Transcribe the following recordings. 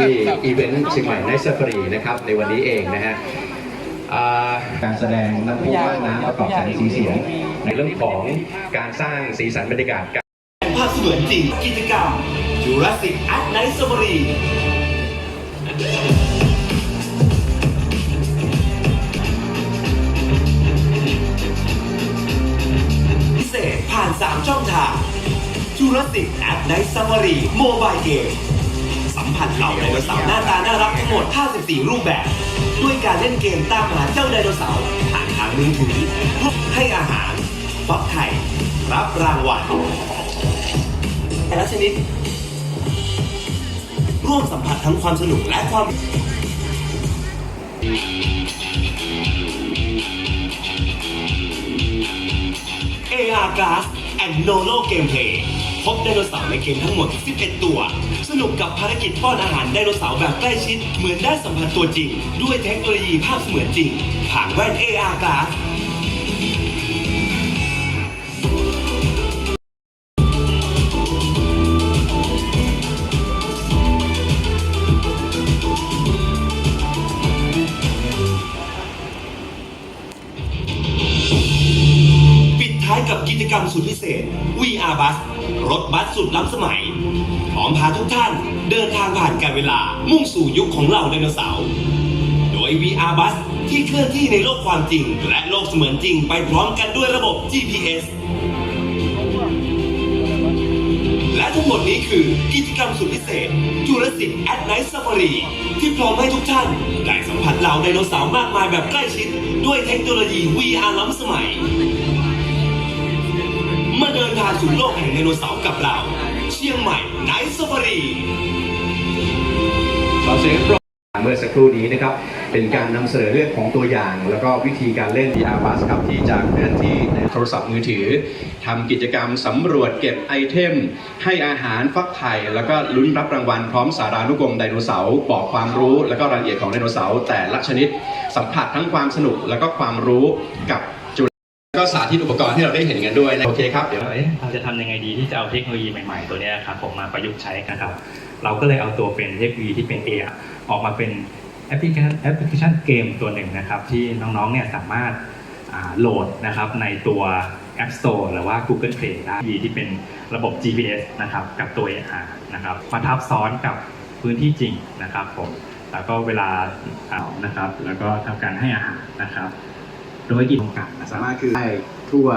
ที่อีเวนต์เชียงใหม่ไนท์ซฟรีนะครับในวันนี้เองนะฮะการแสดงน้ำพุว่ายน้ำประกอบแสงสีเสียงในเรื่องของการสร้างสีสันบรรยากาศภาพสมือนจริงกิจกรรม Jurassic at Night Safari พิเศษผ่าน 3 ช่องทาง Jurassic at Night Safari Mobile Game สัม ผัสเหล่าไดโนเสาร์หน้าตาน่ารักทั้งหมด 54 รูปแบบ ด้วยการเล่นเกมตามหาเจ้าไดโนเสาร์ผ่านทางมือถือให้อาหารฟักไข่รับรางวัลแต่ละชนิด ร่วมสัมผัสทั้งความสนุกและความ AR Glass and Nolo Gameplay พ พบไดโนเสาร์ในเกมทั้งหมด 11 ตัว สนุกกับภารกิจป้อนอาหารไดโนเสาร์แบบใกล้ชิด เหมือนได้สัมผัสตัวจริง ด้วยเทคโนโลยีภาพเสมือนจริง ผ่านแว่น AR Glass ปิดท้ายกับกิจกรรมสุดพิเศษ VR Bus รถบัสสุดล้ำสมัย พร้อมพาทุกท่านเดินทางผ่านการเวลามุ่งสู่ยุคของเหล่าไดโนเสาร์ โดย VR Bus ที่เคลื่อนที่ในโลกความจริง และโลกเสมือนจริงไปพร้อมกันด้วยระบบ GPS และทั้งหมดนี้คือกิจกรรมสุดพิเศษ Jurassic at Night Safari ที่พร้อมให้ทุกท่าน ได้สัมผัสเหล่าไดโนเสาร์มากมายแบบใกล้ชิด ด้วยเทคโนโลยี VR ล้ำสมัย เดินทางสู่โลกแห่งไดโนเสาร์กับเรา เชียงใหม่ไนท์ซฟารีขอเสียงปรบเมื่อสักครู่นี้นะครับ เป็นการนำเสนอเรื่องของตัวอย่าง แล้วก็วิธีการเล่น VR Bus ครับที่จะเคลื่อนที่ในโทรศัพท์มือถือทำกิจกรรมสำรวจเก็บไอเทม ให้อาหารฟักไข่แล้วก็ลุ้นรับรางวัลพร้อมสารานุกรมไดโนเสาร์บอกความรู้ แล้วก็รายละเอียดของไดโนเสาร์แต่ละชนิดสัมผัสทั้งความสนุกแล้วก็ความรู้กับ ก็สาธิตอุปกรณ์ที่เราได้เห็นกันด้วยนะโอเคครับเดี๋ยวเอ๊ะเราจะทำยังไงดีที่จะเอาเทคโนโลยีใหม่ๆ ตัวเนี้ยครับผมมาประยุกต์ใช้กันครับ เราก็เลยเอาตัวเป็นเทคโนโลยีที่เป็น AR ออกมาเป็นแอปพลิเคชันแอปพลิเคชันเกมตัวหนึ่งนะครับ ที่น้องๆเนี่ยสามารถอ่าโหลดนะครับในตัว App Store หรือว่า Google Play ได้ที่เป็นระบบ GPS นะครับกับตัว AR นะครับมาทับซ้อนกับพื้นที่จริงนะครับผมแล้วก็เวลาเอานะครับ แล้วก็ทำการให้อาหารนะครับ โดยที่ตรงกลางนะคสารับมารถคือได้ทั่ว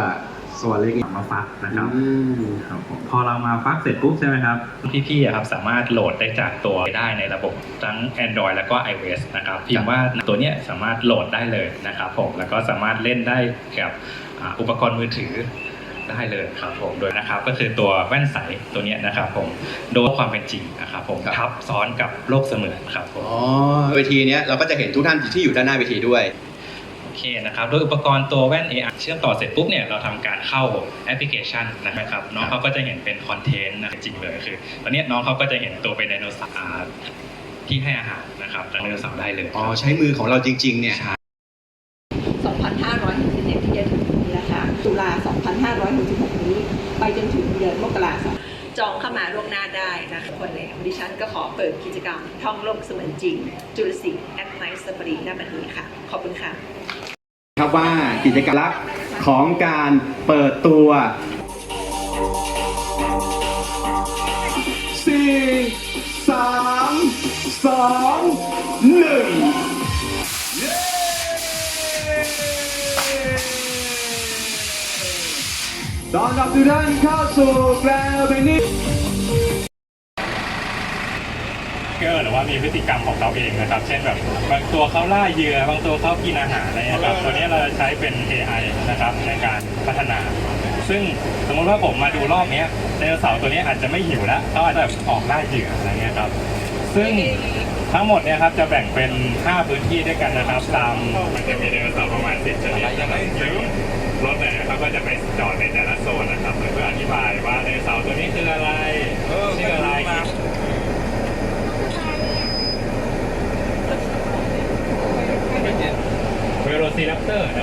ส่วนเล็กมาฟักนะครับ อืมครับผมพอเรามาฟักเสร็จปุ๊บใช่ไหมครับพี่ๆอะครับสามารถโหลดได้จากตัวได้ในระบบทั้ง Android แล้วก็ iOS นะครับพิมพ์ว่าตัวเนี้ยสามารถโหลดได้เลยนะครับผมแล้วก็สามารถเล่นได้กับอ่าอุปกรณ์มือถือได้เลยครับผมโดยนะครับก็คือตัวแว่นใสตัวเนี้ยนะครับผมโดยความเป็นจริงนะครับผมทับซ้อนกับโลกเสมือนครับผม อ๋อเวทีเนี้ยเราก็จะเห็นทุกท่านที่อยู่ด้านหน้าเวทีด้วยโอ เคนะครับ โดยอุปกรณ์ตัวแว่น AR เชื่อมต่อเสร็จปุ๊บเนี่ยเราทำการเข้าแอปพลิเคชันนะครับน้องเขาก็จะเห็นเป็นคอนเทนต์นะจริงเลยคือ ตอนเนี้ยน้องเขาก็จะเห็นตัวเป็นไดโนเสาร์อ่าที่ให้อาหารนะครับไดโนเสาร์ได้เลยอ๋อใช้มือของเราจริง ๆ เนี่ย2561ที่จะถึงนี้นะคะตุลา2566 นี้ ไปจนถึงเดือนมกราคมจองเข้ามาล่วงหน้าได้นะคะคนในดิฉันก็ขอเปิดกิจกรรมท่องโลกเสมือนจริง จุลศิษย์แอดไนท์สปรีณบัดนี้ค่ะ ขอบคุณค่ะ ครับว่ากิจกรรมของการเปิดตัวสี่สามสองหนึ่งตอนรับทุกท่านเข้าสู่แกรนด์เบนี่ เกอร์หรือว่ามีพฤติกรรมของเขาเองนะครับ เช่นแบบบางตัวเขาล่าเหยื่อบางตัวเขากินอาหารอะไรเงี้ยครับตัวนี้เราใช้เป็น AI นะครับในการพัฒนา ซึ่งสมมติว่าผมมาดูรอบเนี้ยไดโนเสาร์ตัวนี้อาจจะไม่หิวแล้วเขาอาจจะแบบออกล่าเหยื่ออะไรเงี้ยครับซึ่งทั้งหมดเนี่ยครับจะแบ่งเป็น 5 พื้นที่ด้วยกันนะครับตามมันจะมีไดโนเสาร์ประมาณ10ชนิดนะครับซึ่งรถเนี่ยเขาก็จะไปจอดในแต่ละโซนนะครับเพื่ออธิบายว่าไดโนเสาร์ตัวนี้คืออะไรชื่ออะไร เซีรัปเตอร์นะ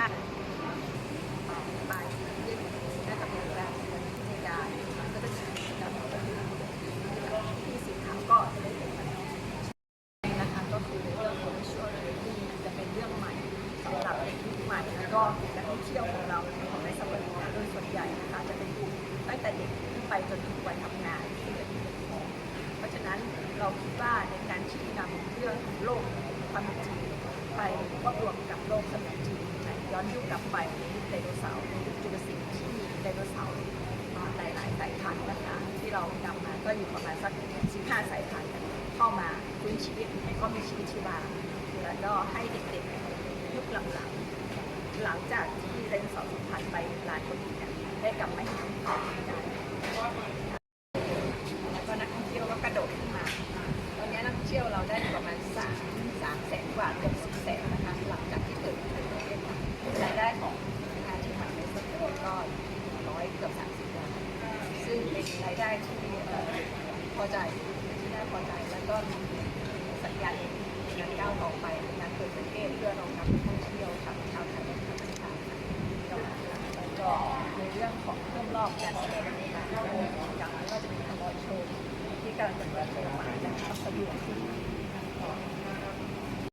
มารถไปยื่นได้กับโรงแรมในการก็จะมีกิจกรรมที่สีขาวก็จะได้เป็นนะคะก็คือเรื่องของ visual learning จะเป็นเรื่องใหม่สำหรับเด็กยุคใหม่แล้วก็นักท่องเที่ยวของเราของในสมัยนี้โดยส่วนใหญ่นะคะจะเป็นกลุ่มตั้งแต่เด็กขึ้นไปจนถึงวัยทำงานที่เป็นผู้ปกครองเพราะฉะนั้นเราคิดว่าในการที่นำเรื่องของโลกความจริงไปรวบรวมกับโลกเสมือนจริง ย้อนยุคกลับไปในไดโนเสาร์ในยุคจุลศิลป์ที่มีไดโนเสาร์หลายหลายสายพันธุ์นะคะที่เรานำมาก็อยู่ประมาณสัก15สายพันธุ์เข้ามาฟื้นชีวิตให้เขามีชีวิตชีวาแล้วก็ให้เด็กๆยุคหลังๆหลังจากที่ไดโนเสาร์สูญพันธุ์ไปหลายคนเนี่ยได้กลับมาเห็นความเป็นได้ มีสัญญาณในการก้าวต่อไปในการเปิดประเทศเพื่อรองรับนักท่องเที่ยวชาวชาวไทยและชาวต่างชาติแล้วก็ในเรื่องของเพิ่มรอบการแสดงต่างๆก็มีกิจกรรมไม่ว่าจะเป็นคาร์บอนโชว์ที่กำลังจะเปิดตัวมานะคะประโยชน์ที่